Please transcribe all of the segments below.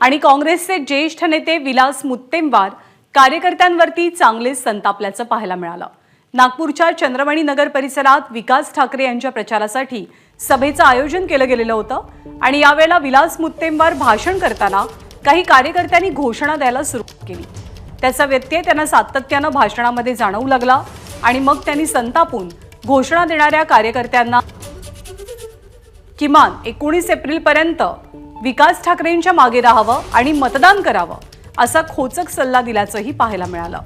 आणि काँग्रेसचे ज्येष्ठ नेते विलास मुत्तेमवार कार्यकर्त्यांवरती चांगलेच संतापल्याचं पाहायला मिळालं. नागपूरच्या चंद्रमणी नगर परिसरात विकास ठाकरे यांच्या प्रचारासाठी सभेचं आयोजन केलं गेलेलं होतं आणि यावेळेला विलास मुत्तेमवार भाषण करताना काही कार्यकर्त्यांनी घोषणा द्यायला सुरुवात केली. त्याचा व्यत्यय त्यांना सातत्यानं भाषणामध्ये जाणवू लागला आणि मग त्यांनी संतापून घोषणा देणाऱ्या कार्यकर्त्यांना किमान एकोणीस एप्रिलपर्यंत विकास ठाकरेंच्या मागे राहावं आणि मतदान करावं असा खोचक सल्ला दिल्याचंही पाहायला मिळालं.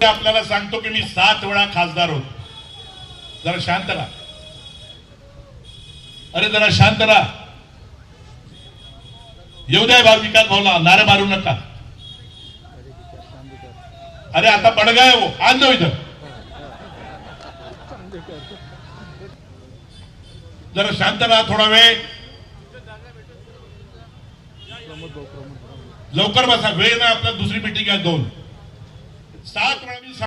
ते आपल्याला सांगतो की मी सात वेळा खासदार होतो. जरा शांत राहा. अरे जरा शांत राहा. येऊ द्या भाऊ विकास भाऊला नारे मारू नका. अरे आता पडगाय हो वो आज जाऊ इथं. जरा शांत राहा थोडा वेळ. लवकर बसा वेळ नाही आपला दुसरी मिटिंग आहे दोन. सात वेळा मी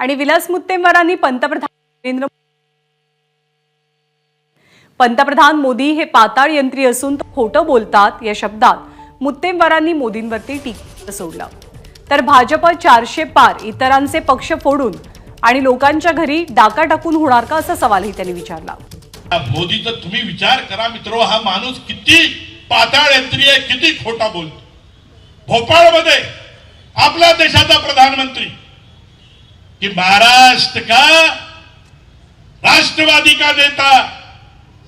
आणि विलास मुत्तेमवारांनी पंतप्रधान नरेंद्र पंतप्रधान मोदी हे पाताळ यंत्री असून खोटं बोलतात या शब्दात. मुत्तेमवारांनी मोदींवरती टीका सोडलं. तर भाजप चारशे पार इतरांचे पक्ष फोडून आणि लोकांच्या घरी डाका टाकून होणार का असा सवालही त्यांनी विचारला. मोदीचा तुम्ही विचार करा मित्र हा माणूस किती पाताळ यंत्री आहे किती खोटा बोलतो. भोपाळमध्ये आपल्या देशाचा प्रधानमंत्री कि महाराष्ट्र का राष्ट्रवादी का नेता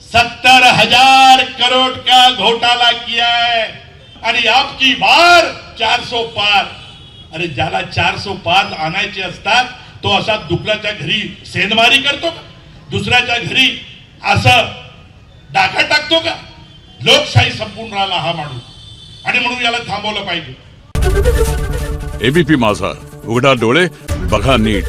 सत्तर हजार करोड़ का घोटाला किया है आणि आपकी बार चार सौ पार. अरे ज्याला चार सौ पार आणायचे असतात तो असा दुसऱ्याच्या घरी सेनमारी करतो का? दुसऱ्याच्या घरी असं डाका टाकतो का? लोकशाही संपून राहिला हा माणूस. आणि म्हणून याला थांबवलं पाहिजे. एबीपी माझा. उघडा डोळे बघा नीट.